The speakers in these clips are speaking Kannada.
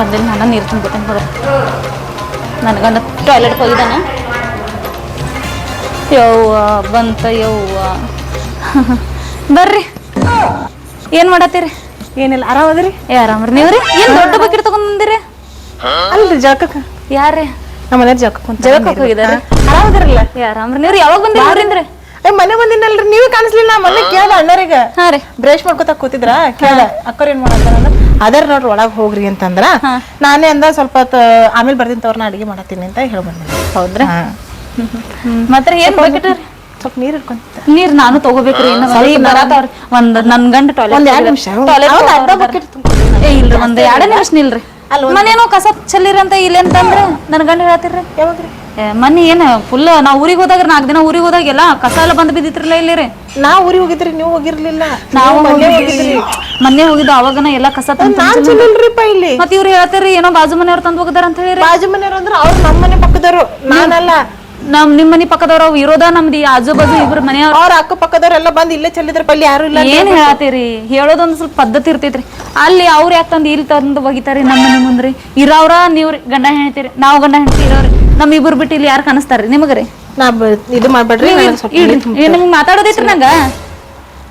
ಬಂದಿಲ್ಲ ನಾನು ನೀರು ತುಂಬ್ಕೊತೀನಿ ಬರೋ ನನಗೊಂದು ಟಾಯ್ಲೆಟ್ಗೆ ಹೋಗಿದ್ದಾನೆ. ಯವ್ವ ಬಂತ ಯವ್ವ. ಬರ್ರಿ. ಏನು ಮಾಡತ್ತೀರಿ? ಏನಿಲ್ಲ ಆರಾಮದ್ರಿ? ಏ ಆರಾಮ್ರಿ. ನೀವ್ರಿ? ಏನು ದೊಡ್ಡ ಬಕೆಟ್ ತಗೊಂಡ್ ಬಂದಿರಿ? ಅಲ್ರಿ ಜಳಕಕ್ಕ. ಯಾರ್ರಿ? ನಮ್ಮ ಮನೆ ಜಳಕಕ್ಕೆ ಜಳಕಕ್ಕೆ ಹೋಗಿದಾರೆ ಆರಾಮದಿರಲ್ಲ? ಏ ಆರಾಮ್ರಿ. ನೀವ್ರಿ ಯಾವಾಗ ಬಂದಿರಿ ಏ ಮನೆ ಬಂದಿನಲ್ರಿ. ನೀವೇ ಕಾಣಿಸ್ಲಿಲ್ಲ. ಮೊನ್ನೆ ಕೇಳ್ದ ಅಣ್ಣರಿಗೆ ಹಾಂ ರೀ. ಬ್ರಷ್ ಮಾಡ್ಕೊತ ಕೂತಿದ್ರ? ಕೇಳ ಅಕ್ಕರ್ ಏನ್ ಮಾಡತ್ತಾರ ಅದರ ನೋಡ್ರಿ ಒಳಗ್ ಹೋಗ್ರಿ ಅಂತಂದ್ರ ನಾನೇ ಅಂದ ಸ್ವಲ್ಪ ಆಮೇಲೆ ಬರ್ತೀನಿ ತವ್ರ ನಾ ಅಡಿಗೆ ಮಾಡತ್ತೀನಿ ಅಂತ ಹೇಳ್ಬಂದ್ರಿ ಬಂದೆ. ಹೌದ್ರಿ? ಮತ್ತೆ ಏನ್ ಬಕೆಟ್ ಸ್ವಲ್ಪ ನೀರ್ ಇಟ್ಕೊಂತ ನೀರ್ ನಾನು ತಗೋಬೇಕ್ರಿ ಒಂದ್ ನನ್ ಗಂಡ ಟಾಯ್ಲೆಟ್ ಒಂದ್ ಎರಡ್ ನಿಮಿಷ ಏ ಇಲ್ರಿ ಒಂದ್ ಎರಡ್ ನಿಮಿಷ ನಿಲ್ರಿ. ಮನೇನೋ ಕಸ ಚೆಲ್ಲಿರಂತ ಅಂತ ಅಂತಂದ್ರೆ ನನ್ ಗಂಡ ಹೇಳ್ತಿರ್ರಿ ಯಾವಾಗ್ರಿ? ಮನಿ ಏನ್ ಫುಲ್ ನಾವ್ ಊರಿಗೆ ಹೋದಾಗ ನಾಲ್ಕು ದಿನ ಊರಿಗೆ ಹೋದಾಗ ಎಲ್ಲ ಕಸ ಎಲ್ಲ ಬಂದ್ ಬಿದ್ದಿತ್ರಲ್ಲ ಇಲ್ಲಿ ರೀ ನಾ ಊರಿಗೆ ಹೋಗಿದ್ರಿ ನೀವು ಹೋಗಿರ್ಲಿಲ್ಲ. ನಾವು ಮನೆ ಮೊನ್ನೆ ಹೋಗಿದ್ದು ಅವಾಗನ ಎಲ್ಲ ಕಸ ತಂದ್ ನಾನ್ ಚೆಲ್ಲಿಲ್ರಿಪ್ಪ ಇಲ್ಲಿ. ಮತ್ ಇವ್ರು ಹೇಳ್ತಾರ್ರಿ ಏನೋ ಬಾಜು ಮನೆಯವ್ರು ತಂದ್ ಹೋಗದಾರ ಅಂತ ಹೇಳಿ ಬಾಜು ಮನೆಯವ್ರು ಅಂದ್ರೆ ಅವ್ರ ನಮ್ಮ ಮನೆ ಪಕ್ಕದವ್ರು ನಾನಲ್ಲ. ನಮ್ ನಿಮ್ ಮನಿ ಪಕ್ಕದವ್ರು ಅವ್ ಇರೋದ ನಮ್ದು ಈ ಆಜು ಬಾಜು ಇಬ್ರು ಮನೆಯವ್ರು. ಅವ್ರ ಅಕ್ಕ ಪಕ್ಕದವ್ರೆಲ್ಲ ಬಂದ್ ಇಲ್ಲೇ ಚೆಲ್ಲಿದ್ರಪ್ಪ ಅಲ್ಲಿ ಯಾರು ಇಲ್ಲ ಏನ್ ಹೇಳತ್ತೀರಿ ಹೇಳೋದೊಂದ್ ಸ್ವಲ್ಪ ಪದ್ಧತಿ ಇರ್ತೈತ್ರಿ. ಅಲ್ಲಿ ಅವ್ರ ಯಾಕೆ ತಂದು ಇಲ್ಲಿ ತಂದು ಒಗಿತಾರಿ ನಮ್ಮ ಮನೆ ಮುಂದ್ರಿ. ಇರೋವ್ರ ನೀವ್ರಿ ಗಂಡ ಹೇಳ್ತೀರಿ ನಾವು ಗಂಡ ಹೆಣ್ತಿ ಇರೋರಿ ನಮ್ ಇಬ್ರು ಬಿಟ್ಟು ಇಲ್ಲಿ ಯಾರು ಕಾಣಿಸ್ತಾರ್ರಿ? ನಿಮಗ್ರಿ? ನಾ ಬ- ಇದು ಮಾಡ್ಬೇಡ್ರಿ ನನಗ್ ಸ್ವಲ್ಪ ಇಡ್ರಿ ಏನ್ ನಿಮ್ಗ್ ಮಾತಾಡೋದೈತ್ರಿ ನಂಗ?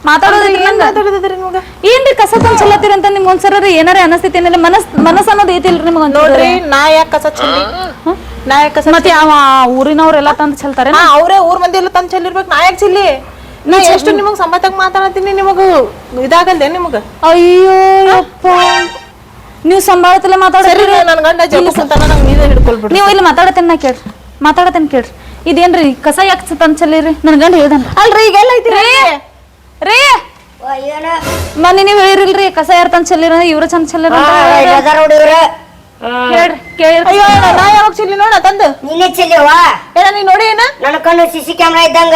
ಮಾತಾಡೋದೈತ್ರಿ ನಂಗ? ಮಾತಾಡೋದಿದ್ರಿ ನಿಮ್ಗ? ಏನ್ರಿ ಕಸ ತಂದ್ ಚಲ್ಲತ್ತೀರಿ ಅಂತ ನಿಮ್ಗ್ ಒಂದ್ಸರ ಏನಾರ ಅನಸ್ತೈತಿ ಏನಿಲ್ಲ ಮನಸ್ ಮನಸ್ ಅನ್ನೋದು ಐತಿಲ್ರಿ ನಿಮ್ಗ ನೋಡ್ರಿ ನಾ ಯಾಕ ಕಸ ಚೆಲ್ಲಿ? ನಾ ಯಾಕ ಕಸ ಮತ್ತೆ ಯಾವ ಊರಿನವ್ರೆಲ್ಲ ತಂದು ಚೆಲ್ತಾರೆ ಹಾ ಅವ್ರೇ ಊರ್ ಮಂದಿ ಎಲ್ಲ ತಂದ್ ಚೆಲ್ಲಿರ್ಬೇಕು. ನಾ ಯಾಕೆ ಚೆಲ್ಲಿ? ನಾ ಎಷ್ಟು ನಿಮಗ್ ಸಂಬಂಧಕ್ ಮಾತಾಡತೀನಿ ನಿಮಗ? ಇದಾಗಲ್ದೆ ನಿಮಗ? ಅಯ್ಯೋ ಯಪ್ಪ. ನೀವು ಸಂಭಾಳತಿಲ್ಲ ಮಾತಾಡ್ರಿ ಮಾತಾಡ್ತೀರಿ ನನ್ ಗಂಡ ಜಲ್ದಿ ಕುಂತಾನ ನಂಗ್ ನೀವೇ ಹಿಡ್ಕೊಳ್ಬಿಡ್ರಿ. ನೀವು ಇಲ್ಲಿ ಮಾತಾಡತೇನೆ ನಾ ಕೇಳ್ರಿ. ಮಾತಾಡತೇನೆ ಕೇಳ್ರಿ. ಇದೇನ್ರಿ ಕಸ ಯಾಕೆ ತಂದ್ ಚೆಲ್ಲಿರಿ ನನ್ ಗಂಡ ಹೇಳ್ದ ಅಲ್ರಿ ಈಗ ಎಲ್ಲ ಐತಿ ರೀ. ಮೊನ್ನೆ ನೀವು ಹೇಳಿರಿಲ್ರಿ ಕಸ ಯಾರು ತಂದ್ ಚೆಲ್ಲಿರ ಇವ್ರ ಚಂದ ಚೆಲ್ಲಿರ ಹೇಳಿರಿ. ಕೇಳಿರಿ ಅಯ್ಯೋ ನಾ ಯಾವಾಗ ಚೆಲ್ಲಿ ನೋಡ ತಂದು? ನೀನೇ ಚೆಲ್ಲಿವ ಏನ ನೀ ನೋಡಿ ಏನ? ನನ್ನ ಕಣ್ಣು ಸಿಸಿ ಕ್ಯಾಮ್ರಾ ಇದ್ದಂಗ.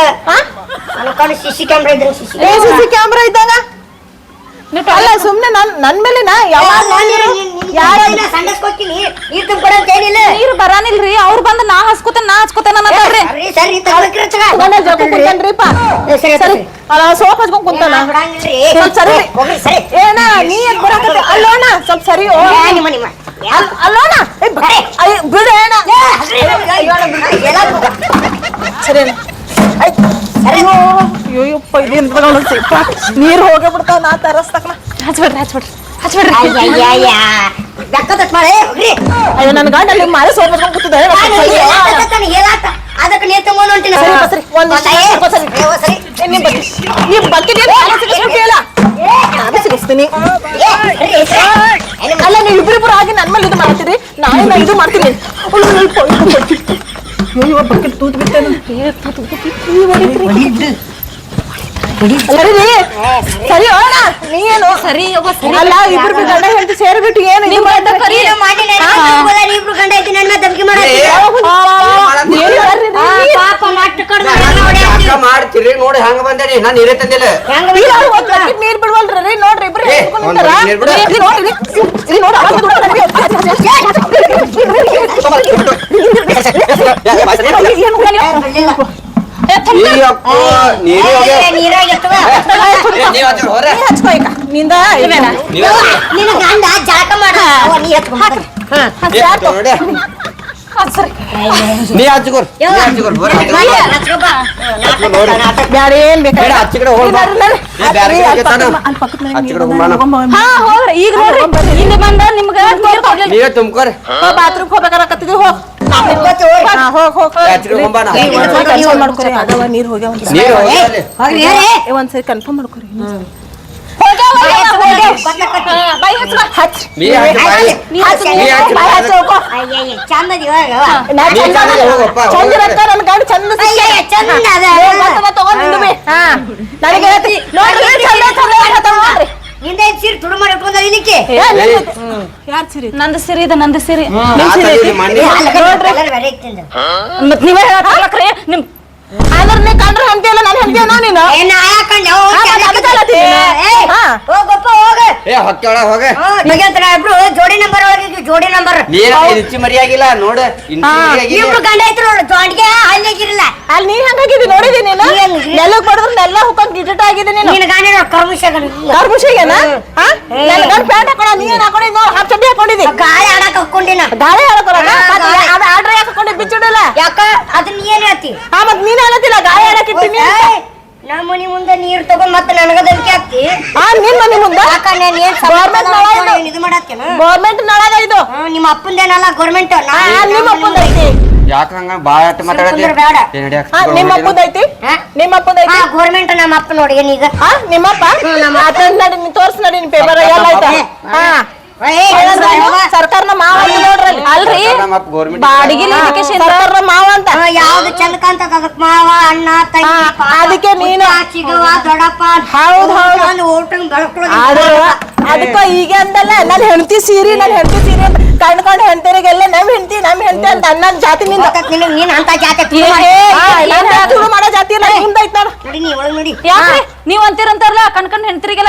ನನ್ನ ಕಣ್ಣು ಸಿಸಿ ಕ್ಯಾಮ್ರಾ ಇದ್ದಂಗ ಸಿಸಿ ಏ ಸಿ ಸಿ ಕ್ಯಾಮ್ರಾ ಇದ್ದಂಗ? ಅಲ್ಲ ಸುಮ್ನೆ ನನ್ ನನ್ ಮೇಲೆ ನಾ ಯಾವಾಗ ಸಂಡಸ್ಕೊತೀನಿ ನೀರ್ ಬರಾನಿಲ್ರಿ ಅವ್ರು ಬಂದು ನಾ ಹಸ್ಕೋತೇನೆ ನಾ ಹಚ್ಕೋತೇನೆ ಅನ್ನತಾರ್ರಿ. ಗಂಡ ಜೊತೆ ಕುಂತಾನ್ರಿಪ್ಪ ಸರಿ ಸರಿ ಅಲ್ಲ ಸೋಪ್ ಹಚ್ಕೊಂಡ್ ಕುಂತಾನ. ಸ್ವಲ್ಪ ಸರಿ ಏನ ನೀ ಯಾಕ್ ಬರಾಕತ್ತಿ ಅಲ್ಲೋಣ ಸ್ವಲ್ಪ ಸರಿ ಓ ಅಲ್ಲೋಣ ಏ, ಬ- ಅಯ್ಯ, ಬಿಡು ಅಣ್ಣ ಏ, ಹಸ್ರಿ, ಅಯ್ಯೋ, ನಮ್ಮ ಎಲ್ಲ ತಗೋ. ಸರಿ ಅಣ್ಣ. ಐ, ಅಯ್ಯೋ ಅಯ್ಯೋಯಪ್ಪ ಇದೇನ್ ತಗೊಂಡ್ ಸಿಪ್ಪ ನೀರ್ ಹೋಗೇ ಬಿಡ್ತಾವ ನಾ ತರಸ್ತಕ್ಕ ಹಚ್ಬಿಡ್ರಿ ಹಚ್ಬಿಡ್ರಿ ಹಚ್ಬಿಡ್ರಿ ಹೋಗ್ರಿ. ಅಯ್ಯೋ ನನ್ನ ಗಂಡ ಅಲ್ಲಿ ಮಾರಿ ಕೂತಿದ್ದ ನಾನು ಸರಿ, ಬಾ, ಸರಿ. ಒಂದ್ ನಿಮಿಷ, ಮತ್ತೆ, ಸ್ವಲ್ಪ ಸರಿ. ಅಯ್ಯೋ, ಸರಿ. ನೀ ಬಗ್ಗಿ ನೀ ಬಗ್ಗಿದ್ಯಾ ನಾನು ಸಿಗಿಸ್ಬಿಟ್ಟಿಯಲ್ಲ ಸಿಗಿಸ್ತೀನಿ ಅಲ್ಲ ನೀವು ಇಬ್ಬರಿಬ್ರು ಆಗಿ ನನ್ನ ಮೇಲೆ ಇದು ಮಾಡ್ತೀರಿ ನಾಳೆ ನಾ ಇದು ಮಾಡ್ತೀನಿ ಅಯ್ಯೋ, ಬಕೆಟ್. ತೂತ್ ಬಿಟ್ಟೇನು. ಸರಿ ಸರಿ ಹೋಣ ನೀ ಏನು? ಸರಿ ಅಲ್ಲ ಇಬ್ರು ಗಂಡ ಹೆಂಡತಿ ಸೇರ್ಬಿಟ್ಟು ಏನು ಮಾಡ್ತೀರಿ ನೋಡಿ ಹಂಗ ಬಂದೇನಿ ನಾನು ನೀರೇ ತಂದಿಲ್ಲ ನೀರ್ ಬಿಡ್ವಲ್ರಿ ನೋಡ್ರಿ ಇಬ್ರು ನಿಂದ. ನಿನ್ನ ಗಂಡ ಮಾಡ ಅವ ನೀ. ನೀ ಹಚ್ಕೋರ್ ನೀ ಹಚ್ಕೋರ್ ಬೇಡ. ಕಡೆ ಹೋಗ್ ಬ್ಯಾರೆ ತಾನು. ಕಡೆ ನೀರ್ ಬಂದ- ಹಾ ಹೋಗ್ರಿ. ಈಗ ನೋಡ್ರಿ. ಇಲ್ಲಿ ಬಂದ ನಿಮ್ಗ ನೀರ್ ಕೊಡ್ಲಿಲ್ಲ ನೀವೇ ತುಂಬ್ಕೋರಿ ಹೋಗ್ ಬಾತ್ರೂಮ್ ಹೋಗ್ಬೇಕಾರಕತ್ತಿದ್ವಿ ಹೋಗ್ ಹಾ, ಹೋಗ್ ನೀರ್ ಹೋಗ್ಯಾವ ನೀರು ಒಂದ್ಸರಿ ಕನ್ಫರ್ಮ್ ಮಾಡ್ಕೊರಿ. ಸೀರೆ ನಿಂದು- ಯಾರ್ ಸಿರಿ ನಂದು ಸಿರಿ ಇದೆ ನಂದು ಸಿರಿ. ಆತ ಇಲ್ಲಿ ಮಣ್ಣಿ. ಮತ್ ನೀವೇ ಹೇಳಕ್ರಿ ನಿಮ್ ಆದ್ರ ನೀ ಕಂಡ್ರೆ ಹೆಂಡ್ತಿಯಲ್ಲ ನಾನು ಹೆಂಡ್ತಿಯಲ್ಲ ನೀನು ಏನ್ ಆಯಾಕಂಡ್ ಯಾವ ಹಾ, ಮತ್ತೆ ಅದಕ್ಕೆ ಅಲ್ಲತ್ತೀನಿ. ಹಾ. ಹೋಗಪ್ಪ ಹೋಗ. ಏ ಹೊಕ್ಕೆ ಒಳಗೆ ಇಬ್ರು ಜೋಡಿ ನಂಬರ್ ಒಳಗೆ ಜೋಡಿ ನಂಬರ್ ನೀರ ಇಂಚಿ ಮರಿಯಾಗಿಲ್ಲ ನೋಡು. ಇಬ್ರು ಗಂಡ ಐತ್ರು ನೋಡು ಜೋಡಿಗೆ ಅಲ್ಲಿಗಿರಲ್ಲ ಅಲ್ಲಿ ನೀ ಹೆಂಗಾಗಿದ್ದಿ ನೋಡಿದಿ ನೀನು? ನೆಲಕ್ ಬಡದ್ರ ನೆಲ್ಲ ಹುಕೊಂಡ್ ಡಿಜಿಟ್ ಆಗಿದೆ ನೀನು? ನಿನ್ನ ಗಂಡ ನೋಡು ಕರ್ಮಿಷ ಕಾರ್ಬುಷಿಗೆನ ನನ್ನ ಗಂಡ ಪ್ಯಾಂಟ್ ಹಾಕೊಂಡ ನೀ ಏನ್ ಹಾಕೊಂಡಿದ್ ನೋಡ್ ಹಾಫ್ ಚಡ್ಡಿ ಹಾಕೊಂಡಿದ್ದಿ. ಗಾಳಿ ಆಡ ಹಾಕೊಂಡಿನ. ಗಾಳಿ ಗಾಳಿ. ಅದ ಆರ್ಡರ್ ಯಾಕೆ ಬಿಚ್ಚುಡಲ್ಲ ಬಿಚ್ಚಿಡಲ್ಲ ಯಾಕ? ಅದನ್ನ ಏನ್ ಹೇಳ್ತಿ? ಹಾ ಮತ್ ನೀನ್ ಹೇಳತ್ತಿಲ್ಲ ಗಾಳಿ ಹೇಳಕಿರ್ತೀನಿ ಏಯ್, ನಮ್ಮ ಮನಿ ಮುಂದೆ ನೀರ್ ತಗೊಂಡ್ ಮತ್ತೆ ನನಗ ದಂಕೆ ಹಾಕ್ತಿ? ಆ ನಿನ್ ಮನೆ ಮುಂದ? ಯಾಕ ನಾನು ಏನ್ Government ನಳ ಇದು. ಇದು ಮಾಡತ್ತೇನ? ಗೌರ್ಮೆಂಟ್ ನಳದ ಇದು. ಹ್ಮ್, ನಿಮ್ಮ ಅಪ್ಪಂದೇನಲ್ಲ ಗೌರ್ಮೆಂಟ್ ಹಾ ನಿಮ್ಮ ಅಪ್ಪಂದ ಐತಿ. ಯಾಕ ಹಂಗ ಬಾಳ ಅಟ್ ಮಾತಾಡತಿ ಬೇಡ. ಹಾ ನಿಮ್ಮ ಅಪ್ಪಂದ ಐತಿ? ನಿಮ್ಮ ಅಪ್ಪಂದ ಐತಿ? ಗೌರ್ಮೆಂಟ್ ನಮ್ಮ ಅಪ್ಪ ನೋಡಿ ಏನೀಗ ಹಾ ನಿಮ್ಮಪ್ಪ ಅದ ನಡಿ ನೀ ತೋರ್ಸ್ ನಡಿ ನಿನ್ ಪೇಪರ್ ಎಲ್ಲ ಐತ ಹಾ. ಸರ್ಕಾರನ ಮಾವ ಅಂತ ನೋಡ್ರಿ ಗೌರ್ಮೆಂಟ್ ಬಾಡಿಗೆ education ಮಾವ ಅಂತ. ಹಾ, ಯಾವ್ದು ಚಂದ ಕಾಣ್ತದ ಅದಕ್ ಮಾವ ಅಣ್ಣ ತಂಗಿ ಹಾ, ಪಾಪ, ಅದಕ್ಕೆ ನೀನು- ಮುತ್ತ, ಚಿಗವ್ವ, ದೊಡ್ಡಪ್ಪ ಹೌದ್ ಹೌದು. ಊಟನ್ ಬೆಳಕೊಳ್ಳೋದು. ಆದ್ರ ಅದಕ್ಕ ಈಗ ಅಂದಲ್ಲ ನನ್ ಹೆಂಡತಿ ಸೀರಿ ನನ್ ಹೆಂಡತಿ ಸೀರಿ ಅಂತ ಕಂಡ್ಕೊಂಡ್ ಹೆಂಡತಿರಿಗೆಲ್ಲ ನಮ್ ಹೆಂಡತಿ ನಮ್ ಹೆಂಡತಿ ಅಂತ ಅನ್ನ ಜಾತಿ ನಿಂದ ನೀನ್ ಅಂತ ಜಾತಿ ತುಳು ಮಾಡೋ ಜಾತಿ ಇಲ್ಲ ನಿಮ್ದ ಐತ್ ನೋಡು. ನೋಡಿ ನೀ ಒಳಗ್ ನೋಡಿ. ಯಾಕ್ರಿ? ನೀವ್ ಅಂತೀರಂತಾರಲ್ಲ ಕಣ್ ಕಣ್ ನಿಮ್ ಅದಕ್ಕೆ ನಾ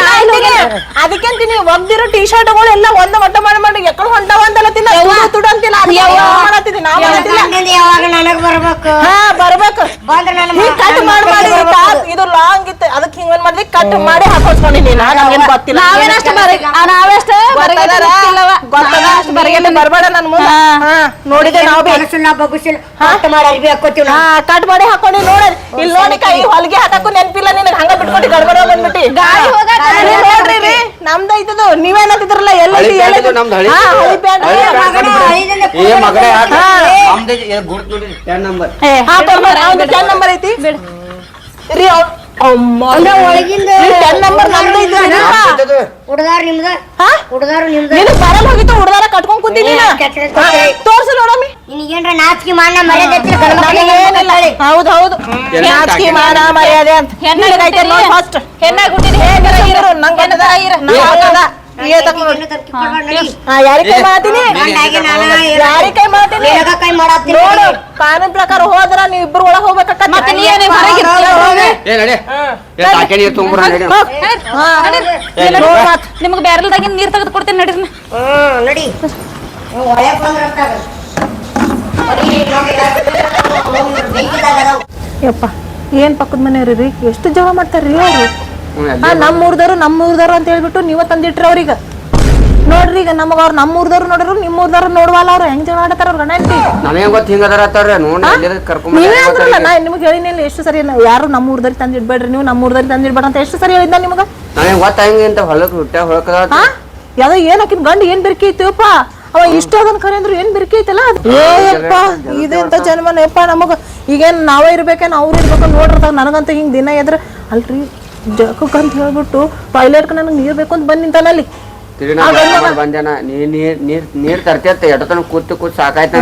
ನಾನ್ ಅಂತೀನಿ, ಹೋಗಿಲ್ಲ. ಅದಕ್ಕೆ ಅಂತೀನಿ ಒಗ್ದಿರೋ ಟಿ ಶರ್ಟ್ಗಳು ಎಲ್ಲ ಒಂದ ಮಟ್ಟ ಮಾಡಿ ಮಾಡಿ ಎಕ್ಕಳು ಹೊಂಟವ ಅಂತಲ್ಲ ತಿನ್ನ ತುಡು ತುಡು ಅಂತಿಲ್ಲ ಅದಕ್ಕೆ ಯವ್ವ. ಯಾವ ಮಾಡತ್ತಿದ್ದಿ ನಾವ್ ಮಾಡತ್ತಿಲ್ಲ ಗಂಡಂದು ಯಾವಾಗ ನನಗ್ ಬರ್ಬೇಕು? ಹಾ ಬರ್ಬೇಕು. ಬಂದ್ರೆ ನನ್ನ ಹಿಂಗ್ ಕಟ್ ಮಾಡಿ ಮಾಡಿ ಬರ್ಬೇಕು. ಇದು ಲಾಂಗ್ ಇತ್ತು. ಅದಕ್ಕೆ ಹಿಂಗ್ ಏನ್ ಮಾಡ್ಲಿ ಕಟ್ ಮಾಡಿ ಹಾಕೊಳ್ಸ್ಕೊಂಡಿನಿ ನಾ ನಮ್ಗೇನ್ ಗೊತ್ತಿಲ್ಲ. ನಾವೇನಷ್ಟ ನಾವೆಷ್ಟ ಬರ್ಬೇಡ ನನ್ ಮುಂದೆ. ಹಾ. ಹಾ ನಾವು ಬಗುಸಿಲ್ಲ ಹಾ. ಮಾಡಿ ಅರ್ಬಿ ಹಾಕೋತೀವಿ ಹಾ ಕಟ್ ಮಾಡಿ ಹಾಕೊಂಡಿ ನೋಡ. ಇಲ್ಲಿ ನೋಡಿ ಕೈ ಹೊಲಿಗೆ ಹಾಕಕ್ಕೂ ನೆನಪಿಲ್ಲ ನಿನಗ್. ಹಂಗ ಬಿಟ್ಕೊಂಡು ಗಡ್ಬಡ ಬಂದ್ಬಿಟ್ಟಿ ಗಾಳಿ ಹೋಗಾಕ ನೋಡ್ರಿ ನಮ್ದ ಐತದು. ಎಲ್ಲೈತಿ ಇದು ನಮ್ದು ಹಳಿ ಹಾ, ಏ ಮಗನೇ. ನಮ್ದೇ ಗುರ್ತ್ ನೋಡಿ ನಂಬರ್ ಹಾ ಬಿಡು, ಬರ್ಬಾರ ಬಿಡು, ಅವ್ನ್ದು ಬಿಡು. ನಂಬರ್ ಐತಿ? ರೀ ಅಂದ್ರೆ ಒಳಗಿಂದ ಟೆನ್ ನಂಬರ್ ನಮ್ದು ನಿಮ್ದ? ಹಾ? ನಿಮ್ದ? ನೀನು ಬರಲ್ ಹೋಗಿತ್ತು ಹುಡ್ದಾರ ಕಟ್ಕೊಂಡ್ ಕೂತೀನಿ. ತೋರ್ಸು ನೋಡಮ್ಮಿ. ನಿನಗೇನ್ರ ನಾಚಿಕೆ ಮಾಡ ಮರ್ಯಾದೆ ಹೌದು ಹೌದು. ನಾಚಿಕೆ ಮಾನ ಮರ್ಯಾದೆ ಅಂತ. ಹೆಣ್ಣಾಗ್. ಫಸ್ಟ್ ಹೆಣ್ಣಾಗ್ ಹೆಣ್ಣಾಗ್ ನಿನಗ್ ಇರು. ನಂಗ್. ಇರು. ನಂಗ್ ನೋಡು. ಹಾ ಯಾರಿಗ್ ಕೈ ಮಾಡತ್ತೀನಿ. ನೋಡು ಕಾನೂನ್ ಪ್ರಕಾರ ಹೋದ್ರ ನೀವು ಇಬ್ರು ಒಳಗೆ ಹೋಗ್ಬೇಕಕ್ಕ ಮತ್ತೆ ಹೊರಗೆ? ಏ ನಡಿ. ಏ ತಾಕೆ ನೀರು ತುಂಬ್ರ ನಡಿ. ನಡಿ. ನೋಡ್. ನಿಮ್ಗೆ ತೆಗೆದು ಕೊಡ್ತೀನಿ ನಡಿ. ಒಳ್ಳೆ ಬಂದ್ರತ್ತಾಗ ಯಪ್ಪ ಏನ್ ಪಕ್ಕದ ಮನೆಯವ್ರಿ ರೀ ಎಷ್ಟು ಜಗಳ ಮಾಡ್ತಾರ್ರಿ ಅವ್ರು ನಮ್ಮ ಊರ್ದವ್ರು ನಮ್ಮ ಊರ್ದವ್ರು ಅಂತ ಹೇಳ್ಬಿಟ್ಟು ನೀವ ತಂದಿಟ್ರಿ ಅವ್ರಿಗೆ. ನೋಡ್ರಿ ಈಗ ನಮಗ ಅವ್ರು ನಮ್ಮ ಊರ್ದವ್ರು ನೋಡ್ರು ನಿಮ್ಮ ಊರ್ದವ್ರು ನೋಡ್ವಲ್ಲ ಅವ್ರು ಹೆಂಗ್ ಜಗಳ ಆಡತಾರ ಅವ್ರ ನನಗೆ ಗೊತ್ತ ನೋಡಿ ಕರ್ಕೊಂಡ್ ನೀವೇ ಅಂದ್ರಲ್ಲ ನಾ ನಿಮ್ಗೆ ಹೇಳಿನಿಲ್ಲ ಎಷ್ಟು ಸರಿ ಯಾರು ನಮ್ಮ ಊರ್ದವ್ರಿಗೆ ತಂದಿಡ್ಬೇಡ್ರಿ ನೀವು ನಮ್ಮ ಊರ್ದವ್ರಿಗೆ ತಂದಿಡ್ಬೇಡ ಅಂತ ಎಷ್ಟು ಸರಿ ಹೇಳಿದ್ದ ನಿಮಗ? ನನಗೆ ಗೊತ್ತ ಹೆಂಗ ಅಂತ ಹುಟ್ಟ ಹೊಳಕದ ಹಾ? ಯಾವ್ದೋ ಏನ್ ಹಾಕಿದ್ ಗಂಡ ಏನ್ ಬೆರ್ಕಿ ಐತಿವಪ್ಪ? ಅವ ಇಷ್ಟ ಅದನ್ ಕರೆ ಅಂದ್ರೆ ಏನ್ ಬಿರ್ಕಿ ಐತಲ್ಲ ಏಯಪ್ಪ ಇದೆಂತ ಜನ್ಮನ ಯಪ್ಪ ನಮಗ? ಈಗೇನ್ ನಾವೇ ಇರ್ಬೇಕೇನ್ ಅವ್ರು ಇರ್ಬೇಕು ನೋಡ್ರದಾಗ ನನಗಂತ ಹಿಂಗ್ ದಿನ ಎದ್ರ. ಅಲ್ರಿ ಜಕಕ್ಕಂತ ಹೇಳ್ಬಿಟ್ಟು ಟಾಯ್ಲೆಟ್ ನನಗೆ ನೀರ್ ಬೇಕು ಅಂತ ಬಂದ್ ತಿರುಗಿ ಬಂದೇನ ನೀರ್ ನೀರ್ ನೀರ್ ನೀರ್ ತರ್ತೈತೆ ಎಡತನ ಕೂತು ಕೂತ್ ಸಾಕಾಯ್ತ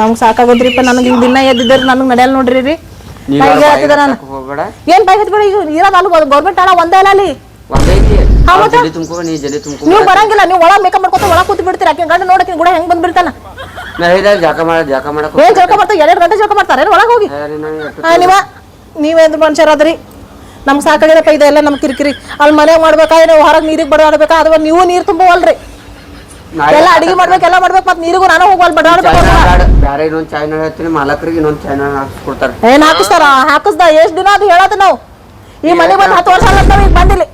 ನಮ್ಗ್ ಸಾಕಾಗದ್ರಿಪ್ಪ ನನಗೆ ದಿನ ಎದ್ದಿದ್ರ ನನಗ್ ನಡೆಯಲ್ಲ ನೋಡ್ರಿ ರೀ ಹೋಗ್ಬೇಡ. ಏನ್ ಬೈ ಹತ್ಬೇಡ ಈಗ ಇರೋದು ಅಲ್ಲಿ ಗೌರ್ಮೆಂಟ್ ಅಲ್ಲ ಒಂದೇ ಅಲ್ಲ ಅಲ್ಲಿ. ನೀವು ಬರಂಗಿಲ್ಲ ನೀವು ಒಳಗ್ ಮೇಕಪ್ ಮಾಡ್ಕೊತ ಒಳಗ್ ಕೂತ್ ಬಿಡ್ತೀರ. ಆಕೆ ಗಂಡ ನೋಡಕ್ಕೆ ಹೆಂಗ್ ಬಂದ್ಬಿಡ್ತಾನ. ಮಾಡ ಮಾಡಕ್ ಏನ್ ಜಳಕ ಮಾಡ್ತಾರೆ ಎರಡು ಗಂಟೆ ಜಳಕ ಮಾಡ್ತಾರೆ ಒಳಗ್ ಹೋಗಿ? ಹಾ ನೀವ ನೀವೇಂದ್ರ ಮನುಷ್ಯರಾದ್ರಿ? ನಮ್ಗ್ ಪೈದ ಇದೆಲ್ಲ ನಮ್ಗೆ ಕಿರಿಕಿರಿ. ಅಲ್ಲಿ ಮನೆ ಮಾಡ್ಬೇಕಾ ಏನೋ ಹೊರಗ್ ನೀರಿಗೆ ಬಡಾಡ್ಬೇಕಾ ಅಥವಾ ನೀವು ನೀರು ತುಂಬವಲ್ರಿ? ಎಲ್ಲ ಅಡಿಗೆ ಮಾಡ್ಬೇಕು ಎಲ್ಲ ಮಾಡ್ಬೇಕು ಮತ್ತೆ ನೀರಿಗೂ ನಾನು ಹೋಗಲ್ ಬಡಾಡ್ಬೇಕು ಬ್ಯಾರೆ ಇನ್ನೊಂದ್ ಹೇಳ್ತೀನಿ ಮಾಲಕರಿಗೆ ಇನ್ನೊಂದ್ ಹಾಕ್ಸ್ಕೊಡ್ತಾರ. ಏನ್ ಹಾಕಿಸ್ತಾರ? ಹಾಕಿಸ್ದ ಎಷ್ಟ್ ದಿನ ಅದು ಹೇಳದ ನಾವು. ಈ ಮನೆ ಬಂದು ಹತ್ತು ವರ್ಷ ಈಗ ಬಂದಿಲ್ಲ.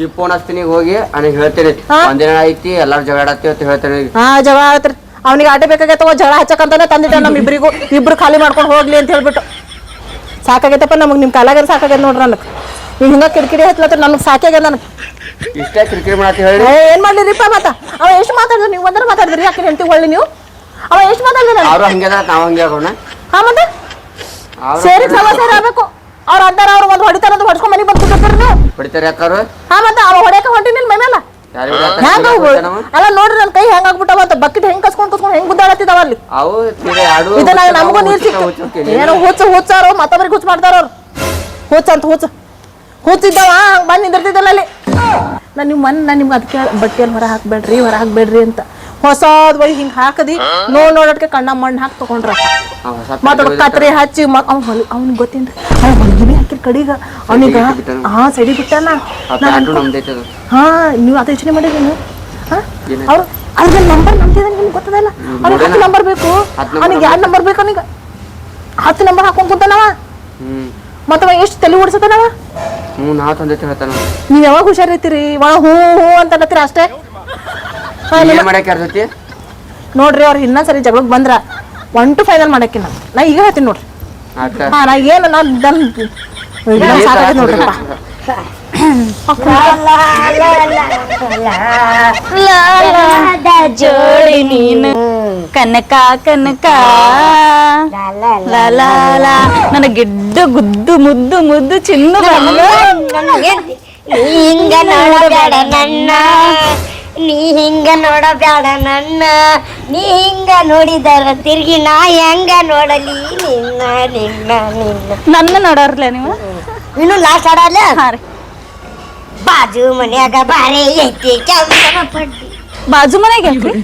ಈ ಫೋನ್ ಹಚ್ತೀನಿ ಹೋಗಿ ನನಗೆ ಹೇಳ್ತೀನಿ? ಒಂದಿನ ಐತಿ ಎಲ್ಲಾರು ಜಗಾಡತ್ತಿ ಅಂತ ಹೇಳ್ತೇನೆ ಹಾ ಜಗಳ ಆತ್ರಿ ಅವನಿಗೆ ಆಟೆ ಬೇಕಾಗೈತವ ಜಗಳ ಹಚ್ಚಕಂತಾನೆ ತಂದಿದ್ದ ನಮ್ ಇಬ್ರಿಗೂ. ಇಬ್ರು ಖಾಲಿ ಮಾಡ್ಕೊಂಡು ಹೋಗ್ಲಿ ಅಂತ ಹೇಳ್ಬಿಟ್ಟು. ಸಾಕಾಗೈತಪ್ಪ ನಮಗ್ ನಿಮ್ ಕಾಲಾಗ ಸಾಕಾಗೈತೆ ನೋಡ್ರಿ ನನಗೆ ಈಗ ಹಿಂಗ ಕಿರಿಕಿರಿ ಹತ್ಲತ್ತ ನನಗೆ ಸಾಕಾಗ್ಯದ ನನಗೆ. ಇಷ್ಟೇ ಕಿರಿಕಿರಿ ಮಾಡತ್ತಿ ಹೇಳಿ. ಏನ್ ಮಾಡ್ಲಿರಿಪ್ಪ ಮತ್ತ? ಅವ ಎಷ್ಟು ಮಾತಾಡಿದ್ರಿ ನೀವು? ಒಂದರ ಮಾತಾಡಿದ್ರಿ ಯಾಕೆ ಹೆಂಡತಿ ಹೊಳ್ಳಿ ನೀವು? ಅವ ಎಷ್ಟು ಮಾತಾಡಿದ್ರಿ ಅವ್ರು ಹಂಗೆ ನಾವು ನಾವ್ ಹಂಗೆ ಆಗೋಣ. ಹಾ ಮತ್ತೆ? ಸೇರಿ ಸಮಾಚಾರ ಆಗ್ಬೇಕು ಅವ್ರ ಅಂತಾರ ಅವ್ರು ಒಂದು ಹೊಡಿತಾರ ಅಂತ ಹೊಡ್ಸ್ಕೊಂಡ್ ಮನೆಗೆ ಬಂದು ಕೂತಿರ್ತೀರಿ ನೀವು. ಹೊಡಿತಾರೆ ಯಾಕಾರು ಹಾ ಮತ್ತೆ ಅವ ಹೊಡ್ಯಾಕ ಹೊಂಟಿನಿಲ್ ಮೇಮೆಲ್ಲ ಯಾರು ಹೆಂಗ ಅಲ್ಲ ನೋಡ್ರಿ ನನ್ ಕೈ ಹೆಂಗ್ ಆಗ್ಬಿಟ್ಟವ ಅಂತ ಬಕೆಟ್ ಹೆಂಗ್ ಕಸ್ಕೊಂಡ್ ಕಸ್ಕೊಂಡ್ ಹೆಂಗ್ ಗುದ್ದಾಡತ್ತಿದಾವ ಅಲ್ಲಿ? ಅವು ತೀರೆ ಆಡು ಇದು ನಾವು ನಮಗೂ ನೀರ್ ಸಿಕ್ತು. ಏನೋ ಹುಚ್ಚ ಹುಚ್ಚಾರು ಮತ್ತೊಬ್ಬರಿಗೆ ಹುಚ್ಚ ಮಾಡ್ತಾರ ಅವ್ರು. ಹುಚ್ಚ ಅಂತ ಹುಚ್ಚ. ಹುಚ್ಚಿದ್ದವ ಬಂದು ನಿಂದಿರ್ತಿದ್ದಲ್ಲ ಅಲ್ಲಿ. ನಾನು ನಿಮ್ಮ ಮನ್ ನಾನು ನಿಮ್ಗೆ ಅದಕ್ಕೆ ಬಟ್ಟೆಯಲ್ಲಿ ಹೊರ ಹಾಕ್ಬೇಡ್ರಿ ಹೊರ ಹಾಕ್ಬೇಡ್ರಿ ಅಂತ. ಹೊಸದ್ ಬೈ ಹಿಂಗ್ ಹಾಕದಿ ನೋಡ್ ನೋಡೋದಕ್ಕೆ ಕಣ್ಣ ಮಣ್ಣು ಹಾಕಿ ತಗೊಂಡ್ರ. ಮಾತಾಡೋ ಕತ್ರಿ ಹಚ್ಚಿ ಅವ್ನು ಹೊಲಿ ಅವ್ನಿಗೆ ಗೊತ್ತೇನ್ರಿ? ಅವ್ನು ಹೊಲಿಗೆ ಹಾಕಿರ್ ಕಡಿಗ. ಅವನಿಗ. ಹಾ ಸೈಡಿ ಬಿಟ್ಟಾನ. ಹಾ ನೀವು ಅದ ಯೋಚನೆ ಮಾಡಿದ್ರಿ ನೀವು? ಅವ್ರು ಅದ್ರ ನಂಬರ್ ನಂಬಿದ ನಿಮ್ಗೆ ಗೊತ್ತದಲ್ಲ ಅವ್ನಿಗೆ ಹತ್ತು ನಂಬರ್ ಬೇಕು. ಅವ್ನಿಗೆ ಎರಡು ನಂಬರ್ ಬೇಕು ಅವನಿಗೆ? ಹತ್ತು ನಂಬರ್ ಹಾಕೊಂಡ್ ಕುಂತಾನವ? ಮತ್ತವ ಎಷ್ಟು ತಲೆ ಓಡಿಸತಾನವ? ಹ್ಞೂ ನಾ ತಂದೈತೆ ಹೇಳ್ತಾನ ನೀವ್ ಯಾವಾಗ ಹುಷಾರಿರ್ತೀರಿ ಒಳ ಹೂ ಹೂ ಅಂತ ಅನ್ನತ್ತೀರ ಅಷ್ಟೇ ಹಾ, ನಿಮ್ಮ- ಏನ್ ಸರಿ ಯಾರ್ತೈತಿ ನೋಡ್ರಿ ಅವ್ರು ಇನ್ನೊಂದ್ಸರಿ ಜಗಳಕ್ಕೆ ಬಂದ್ರ ಒನ್ ಟು ಫೈನಲ್ ಮಾಡಕ್ಕೆ ನಾ ನಾ ಈಗ ಹೇಳ್ತೀನಿ ನೋಡ್ರಿ ಅಕ್ಕ ಹಾ ನಾ ಏನು ನಾನು ನನ್ ನನ್ ಸಾಕಾಗೈತೆ ನೋಡ್ರಿಪ್ಪ ಜೋಡಿ ನೀನು ಕನಕ ಕನಕ ಲಾ ಲಾ ಲಾ ನನ್ನ ಗಿಡ್ಡು ಗುದ್ದು ಮುದ್ದು ಮುದ್ದು ಚಿನ್ನು ಬಣ್ಣ ನೀ ಹಿಂಗ ನೋಡಬೇಡ ನನ್ನ ನೀ ಹಿಂಗ ನೋಡಬೇಡ ನನ್ನ ನೀ ಹಿಂಗ ನೋಡಿದರ ತಿರ್ಗಿ ನಾ ಹೆಂಗ ನೋಡಲಿ ನಿನ್ನ ನಿನ್ನ ನಿನ್ನ ನನ್ನ ನೋಡೋರ್ಲ ನೀವು ಇನ್ನು ಲಾಸ್ಟ್ ಆಡಲ್ಲ ಹಾ ರೀ ಬಾಜು ಮನ್ಯಾಗ ಬಾರೆ ಐತಿ ಕೆಂಪನ ಪಡ್ಡಿ ಬಾಜು ಮನೆಗೆ ಐತ್ರಿ ಏ,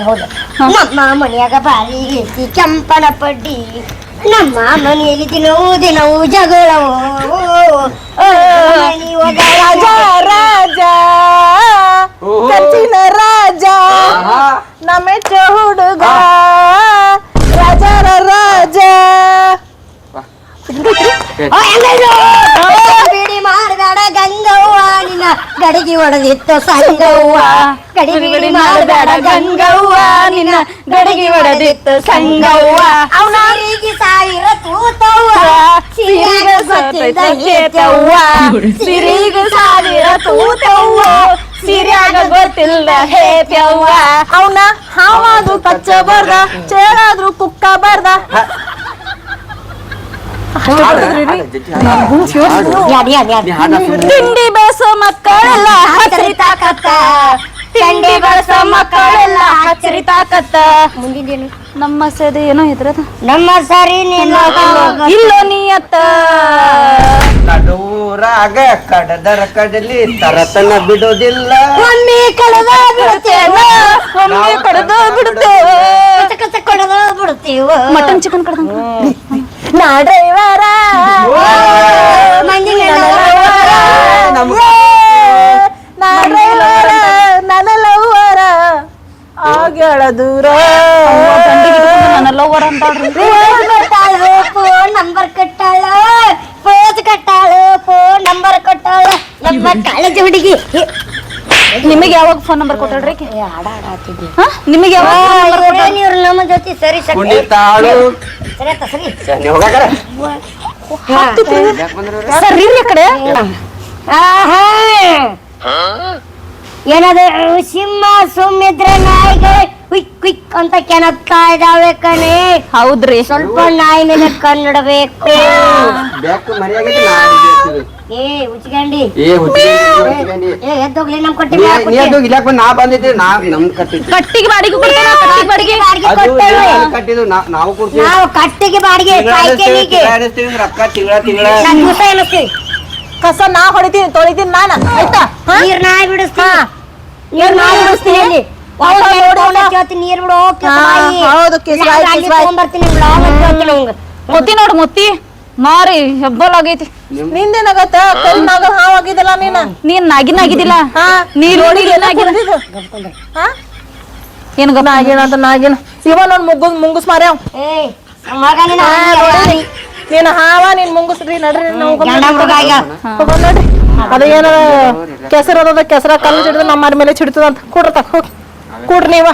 ಹೌದು. ನಮ್ಮ ಮನ್ಯಾಗ ಬಾರಿ ಐತಿ ಕೆಂಪನ ಪಡ್ಡಿ ನಮ್ಮ ಮನೆಯಲ್ಲಿ ದಿನವೂ ದಿನವೂ ಜಗಳವು. ಓ, ಮನೆ ಹೋಗ ರಾಜ ರಾಜ. ಕಂಚಿನ ರಾಜ. ನಮೆಚ್ಚ ಹುಡುಗ. ರಾಜರ ರಾಜ. ಓ, ಹೆಂಗೈದು? ಓ, ಬಿಡಿ ಮಾಡಬೇಡ ಗಂಗವ್ವ. ನಿನ್ನ ಗಡಿಗೆ ಒಡೆದಿತ್ತು ಸಂಗವ್ವ. ಗಡಿ ಬಿಡಿ ಮಾಡಬೇಡ ಗಂಗವ್ವ. ನಿನ್ನ ಗಡಿಗೆ ಒಡೆದಿತ್ತು ಸಂಗವ್ವ. ಅವನಿಗೆ ಸಾವಿರ ತೂತವ್ವ. ಸಿರಿಗ ಸತ್ತಿದ್ದ ಹೇತವ್ವ ಸಿರಿಗ ಸಾವಿರ ತೂತವ್ವ. ಸಿರಿಯಾಗ ಗೊತ್ತಿಲ್ಲ ಹೇ ಪ್ಯವ್ವ ಅವನ ಹಾವಾದ್ರು ಕಚ್ಚ ಬರ್ದ ಚೇರಾದ್ರು ಕುಕ್ಕ ಬರ್ದ ತಿಂಡಿ ಬೆಳೆಸೋ ಮಕ್ಕಳೆಲ್ಲ ಹಚ್ಚರಿ ತಾಕತ್ತ. ತಿಂಡಿ ಬೆಳೆಸೋ ಮಕ್ಕಳೆಲ್ಲ ಹಚ್ಚರಿ ತಾಕತ್ತ. ಮುಂದಿನ ನಮ್ಮ ಸದ ಏನೋ ಇದ್ರದ ನಮ್ಮ ಸರಿ ಇಲ್ಲೋ ನೀಯತ್ತ. ನಡೂರಾಗ ಕಡದರ ಕಡಲಿ ತರತನ ಬಿಡೋದಿಲ್ಲ. ಒಮ್ಮೆ ಕಡದ ಬಿಡುತ್ತೇವ ಒಮ್ಮೆ ಕಡದ ಬಿಡ್ತೇವೆ ಕಡದ ಬಿಡುತ್ತೇವ ಮಟನ್ ಚಿಕನ್ ಕಡ್ದಂಗ. ನಾ ಡ್ರೈವರ ಮಂದಿ ನಾ ಡ್ರೈವರ ನನ್ನ ಲವ್ವರ ಆಗ್ಯಾಳ ದೂರ ನನ್ನ ಲವರ್ ಅಂತಾಳ್ರಿ ಕಟ್ಟಾಳು ಫೋನ್ ನಂಬರ್ ಕಟ್ಟಾಳ ಫೋನ್ ಕಟ್ಟಾಳು ಫೋನ್ ನಂಬರ್ ಕಟ್ಟಾಳ ನಮ್ಮ ಕಾಲೇಜ್ ಹುಡುಗಿ ನಿಮಗೆ ಯಾವಾಗ ಫೋನ್ ನಂಬರ್ ಕೊಟ್ಟಳ್ರಿ ಆಕಿ? ಆಡ ಆಡಾತಿದ್ವಿ ಹಾ ನಿಮಗೆ ಯಾವಾಗ phone number ಕೊಟ್ಟಾಳ್? ನೀವ್ರು ನಮ್ಮ ಜೊತೆ ಸರಿ ಸರಿ ಕುಣಿತಾಳು ಸರಿ ಆ ಕಡೆ. ಏನಾದ್ರು ಸಿಂಹ ಸುಮ್ಮಿದ್ರ ನಾಯಿಗೆ ಕ್ವಿಕ್ ಕ್ವಿಕ್ ಅಂತ ಕೆನಕ್ತಾ ಇದಾವೆ ಕಣೆ. ಹೌದ್ರಿ. ಸ್ವಲ್ಪ ನಾಯಿ ಮೇಲೆ ಕಣ್ಣಿಡಬೇಕು ನಾ. ಏ ಉಚ್ಕಂಡಿ ಏ ಹುಚ್ಚಿಗೆ ಏ ಎದ್ದೋಗ್ಲಿ ನಮ್ ಕೊಟ್ಟಿ ನೀ ನೀ ಅದು ಇಲ್ಲಾಕ್ ಬಂದ್ ನಾ ಬಂದಿದ್ದೆ ನಾ ನಮ್ ಕಟ್ಟಿದ್ದು. ಕಟ್ಟಿಗೆ ಬಾಡಿಗೆ ಕೊಡ್ತಾನ ಕಟ್ಟಿಗೆ ಬಾಡಿಗೆ. ಬಾಡಿಗೆ ಅದು ಕೊಟ್ಟೇವೆ ಏನ್ ಕಟ್ಟಿದ್ದು ನಾ- ನಾವು ಕೊಡ್ತೀವಿ. ನಾವು ಕಟ್ಟಿಗೆ ಬಾಡಿಗೆ ತಿಂಗಳ ಸೈಕಲಿಗೆ ಅನಿಸ್ತೀವಿ ರೊಕ್ಕ ತಿಂಗಳ ತಿಂಗಳ ನಾನ್ ದಿವಸ ಎನಿಸ್ತೀವಿ ಕಸ ನಾ ಹೊಡಿತೀನಿ ತೊಳಿತೀನಿ ನಾನ. ಆಯ್ತಾ? ಹಾ? ನೀರ್ ನಾ. ನೀರ್ ಬಿಡಿಸ್ತೀನಿ ಅಲ್ಲಿ. ಕೇಳ್ತೀನಿ ನೀರ್ ಬಿಡು ಹಾ, ಹೌದು, ಅವ್ನ್ಗೆ. ಮುತ್ತಿ ನೋಡು ಮುತ್ತಿ. ಮಾರಿ ಹೆಬ್ಬಲಾಗೈತಿ ನಿಂದೇನಾಗತ್ತ ಕೈ ನಾಗ ಹಾವಾಗಿದಲ್ಲ ನೀನ? ನೀನ್ ನಾಗಿನ ಆಗಿದಿಲ್ಲ. ಹಾ. ನೀರ್ ನೋಡಿಲ್ಲ ನಾಗಿನ. ಹಾ? ಏನ್ ನಾಗಿನ ಅಂತ ನಾಗಿನ. ಇವ ನೋಡ್ ಮುಗ್ಗು ಮುಂಗುಸ್ ಮಾರ್ಯಾವ ನೀನು ಹಾವ ನೀನ್ ಮುಂಗುಸ್ರಿ. ನಡ್ರಿ ನೋಡ್ರಿ ಅದ ಏನ ಕೆಸರ ಅದ ಕೆಸರ ಕಲ್ಲು ಚಿಡಿದು ನಮ್ಮ ಮೇಲೆ ಚಿಡ್ತದ ಅಂತ. ಕೊಡ್ರತ ಹೋಗಿ. ಕೂಡ್ರಿ ನೀವ.